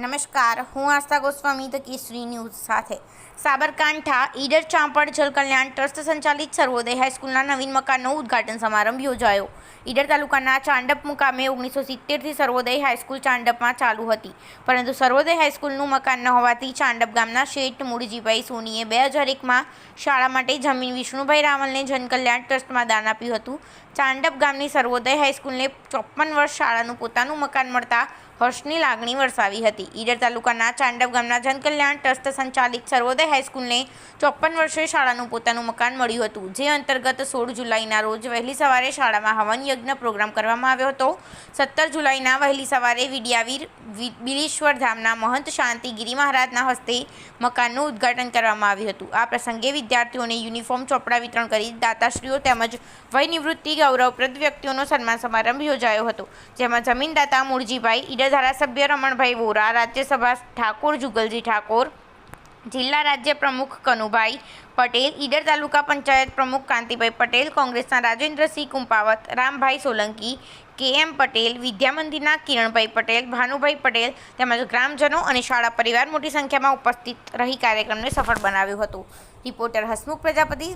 નમસ્કાર, હું આસ્થા Goswami, the Kesari news સાથે. સાબરકાંઠા ઈડર ચાંપડ જલ કલ્યાણ ટ્રસ્ટ સંચાલિત સર્વોદય હાઈસ્કૂલના નવીન મકાનનો ઉદ્ઘાટન સમારંભ યોજાયો. ઈડર તાલુકાના ચાંડપ મુકામે ઓગણીસો સિત્તેરથી સર્વોદય હાઈસ્કૂલ ચાંડપમાં ચાલુ હતી. પરંતુ સર્વોદય હાઈસ્કૂલનું મકાન ન હોવાથી ચાંડપ ગામના શેઠ મૂળજીભાઈ સોનીએ બે હજાર એકમાં શાળા માટે જમીન વિષ્ણુભાઈ રાવલને જનકલ્યાણ ટ્રસ્ટમાં દાન આપ્યું હતું. ચાંડપ ગામની સર્વોદય હાઈસ્કૂલને ચોપ્પન વર્ષ શાળાનું પોતાનું મકાન મળતા હર્ષની લાગણી વરસાવી હતી. ઈડર તાલુકાના ચાંડવ ગામના જનકલ્યાણ ટ્રસ્ટ સંચાલિત સર્વોદય હાઈસ્કૂલને ચોપન વર્ષે શાળાનું પોતાનું મકાન મળ્યું હતું, જે અંતર્ગત સોળ જુલાઈના રોજ વહેલી સવારે શાળામાં હવન યજ્ઞ પ્રોગ્રામ કરવામાં આવ્યો હતો. સત્તર જુલાઈના વહેલી સવારે વિડિયાવીર બિલેશ્વર ધામના મહંત શાંતિગીરી મહારાજના હસ્તે મકાનનું ઉદ્ઘાટન કરવામાં આવ્યું હતું. આ પ્રસંગે વિદ્યાર્થીઓને યુનિફોર્મ, ચોપડા વિતરણ કરી દાતાશ્રીઓ તેમજ વય નિવૃત્તિ ગૌરવપ્રદ વ્યક્તિઓનો સન્માન સમારંભ યોજાયો હતો, જેમાં જમીનદાતા મૂળજીભાઈ, ઈડર ધારાસભ્ય રમણભાઈ વોરા રાજ્યસભા ઠાકોર જુગલજી ઠાકોર, જિલ્લા રાજ્ય પ્રમુખ કનુભાઈ પટેલ, ઈડર તાલુકા પંચાયત પ્રમુખ કાંતિભાઈ પટેલ, કોંગ્રેસના રાજેન્દ્રસિંહ કુંપાવત, રામભાઈ સોલંકી કે એમ પટેલ, વિદ્યામંદિરના કિરણભાઈ પટેલ, ભાનુભાઈ પટેલ તેમજ ગ્રામજનો અને શાળા પરિવાર મોટી સંખ્યામાં ઉપસ્થિત રહી કાર્યક્રમને સફળ બનાવ્યું હતું. રિપોર્ટર હસમુખ પ્રજાપતિ.